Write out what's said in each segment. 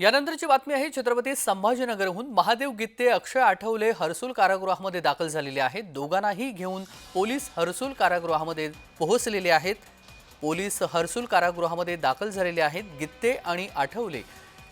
यानंतरची बातमी आहे छत्रपती संभाजीनगरहून महादेव गित्ते अक्षय आठवले हर्सुल कारागृहामध्ये दाखल झालेले आहेत. दोघांनाही घेऊन पोलीस हर्सुल कारागृहामध्ये पोहोचलेले आहेत. पोलीस हर्सुल कारागृहामध्ये दाखल झालेले आहेत. गित्ते आणि आठवले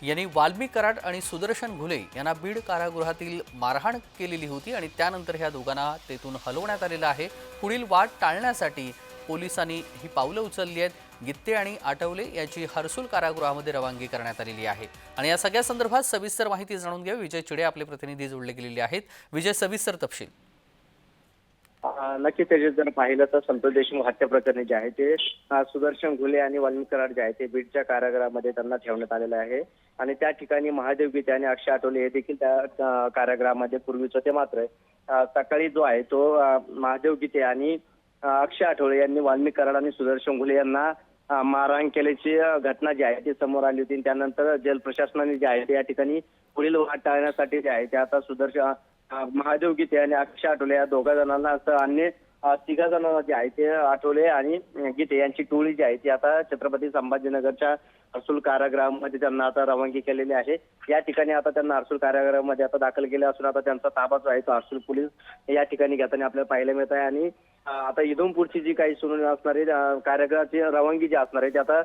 यांनी वाल्मिक कराड आणि सुदर्शन घुले यांना बीड कारागृहातील मारहाण केलेली होती आणि त्यानंतर ह्या दोघांना तेथून हलवण्यात आलेलं आहे. पुढील वाट टाळण्यासाठी पोलिसांनी ही पावलं उचलली आहेत. गित्ते आणि आठवले याची हर्सुल कारागृहामध्ये रवानगी करण्यात आलेली आहे. आणि या सगळ्या संदर्भात सविस्तर माहिती जाणून घ्या. विजय चिडे आपले प्रतिनिधी जोडले गेलेले आहेत. विजय सविस्तर तपशील. नक्की त्याचे जर पाहिलं तर संतोष देशमुख हत्या प्रकरणी जे आहे ते सुदर्शन घुले आणि वाल्मिक कराड जे आहे ते बीडच्या कारागृहामध्ये त्यांना ठेवण्यात आलेलं आहे. आणि त्या ठिकाणी महादेव गीते आणि अक्षय आठवले हे देखील त्या कारागृहामध्ये पूर्वीच होते मात्र सकाळी जो आहे तो महादेव गीते आणि अक्षय आठवले यांनी वाल्मिक कराड आणि सुदर्शन घुले यांना मारहाण केल्याची घटना जी आहे ती समोर आली होती. त्यानंतर जेल प्रशासनाने जे आहे ते या ठिकाणी पुढील वाट टाळण्यासाठी जे आहे ते आता सुदर्शन महादेव गीते आणि अक्षय आठवले या दोघा जणांना असं अन्य तिघा जणांना जे आहे ते आठवले आणि गीते यांची टोळी जी आहे ती आता छत्रपती संभाजीनगरच्या अर्सूल कारागृहामध्ये त्यांना आता रवानगी केलेली आहे. या ठिकाणी आता त्यांना अर्सूल कारागृहामध्ये आता दाखल केले असून आता त्यांचा ताबा जो आहे. तो अर्सूल पोलीस या ठिकाणी घेताना आपल्याला पाहायला मिळत आहे आणि आता इथून पुढची जी काही सुनावणी असणार आहे कारागृहाची रवानगी जी असणार आहे ती आता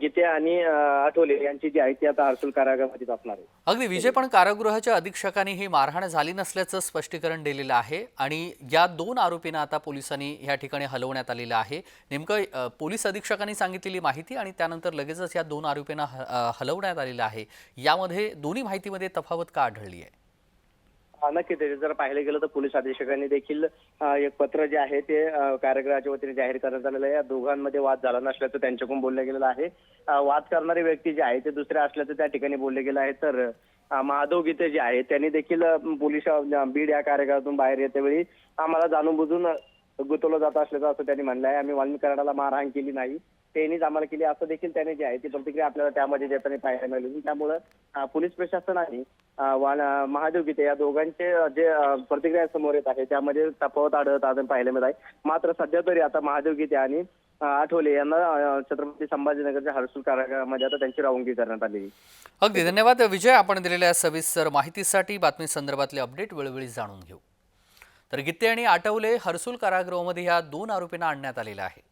गीते आणि आठवले यांची जी आहे ती आता हर्सुल कारागृहामध्येच असणार आहे. अगदी विजय पण कारागृहाच्या अधीक्षकांनी ही मारहाण झाली नसल्याचं स्पष्टीकरण दिलेलं आहे आणि या दोन आरोपींना आता पोलिसांनी या ठिकाणी हलवण्यात आलेलं आहे. नेमकं पोलीस अधीक्षकांनी सांगितलेली माहिती आणि त्यानंतर लगेचच या दोन आरोपींना हलवण्यात आलेलं आहे. यामध्ये दोन्ही माहितीमध्ये तफावत का आढळली आहे? हा, नक्की जर पाहिलं गेलं तर पोलीस अधीक्षकांनी देखील एक पत्र जे आहे ते कार्यक्रमाच्या वतीने जाहीर करण्यात आलेलं आहे. या दोघांमध्ये वाद झाला नसल्याचं त्यांच्याकडून बोललं गेलेलं आहे. वाद करणारे व्यक्ती जे आहे ते दुसरे असल्याचं त्या ठिकाणी बोलले गेलं आहे. तर महादेव गीते जे आहे त्यांनी देखील पोलीस बीड या कार्यक्रमातून बाहेर येते वेळी आम्हाला जाणून बुजून गुंतवलं जात असल्याचं असं त्यांनी म्हणलं आहे. आम्ही वाल्मिक मारहाण केली नाही. त्यांनीच आम्हाला केली. असं देखील त्याने जे आहे ती प्रतिक्रिया आपल्याला त्यामध्ये देताना पाहायला मिळाली. होती. त्यामुळं पोलीस प्रशासनाने महादेव गीते या दोघांचे जे प्रतिक्रिया समोर येत आहे त्यामध्ये तफावत आढळत अजून पाहायला मिळत आहे. मात्र सध्या तरी आता महादेव गीते आणि आठवले यांना छत्रपती संभाजीनगरच्या हर्सूल कारागृहामध्ये आता त्यांची रवानगी करण्यात आली आहे. अगदी धन्यवाद. विजय आपण दिलेल्या सविस्तर माहितीसाठी बातमी संदर्भातले अपडेट वेळोवेळी जाणून घेऊ. तर गित्ते आणि आठवले हर्सूल कारागृहामध्ये या दोन आरोपींना आणण्यात आलेल्या आहे.